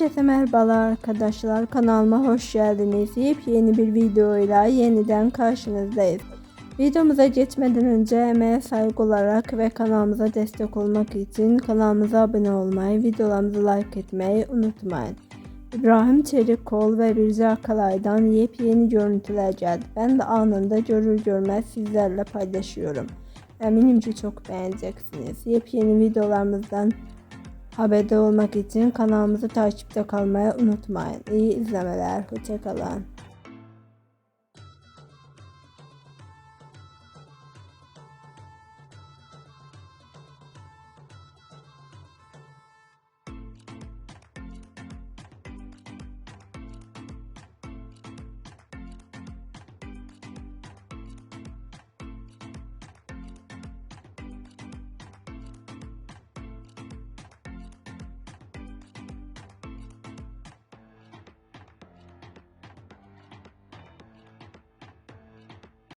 Herkese merhabalar arkadaşlar. Kanalıma hoş geldiniz. Yepyeni bir videoyla yeniden karşınızdayız. Videomuza geçmeden önce emeğe saygı olarak ve kanalımıza destek olmak için kanalımıza abone olmayı, videolarımızı like etmeyi unutmayın. İbrahim Çelikkol ve Birce Akalay'dan yepyeni görüntüler geldi. Ben de anında görür görmez sizlerle paylaşıyorum. Eminim ki çok beğeneceksiniz. Yepyeni videolarımızdan haberdar olmak için kanalımızı takipte kalmayı unutmayın. İyi izlemeler. Hoşçakalın.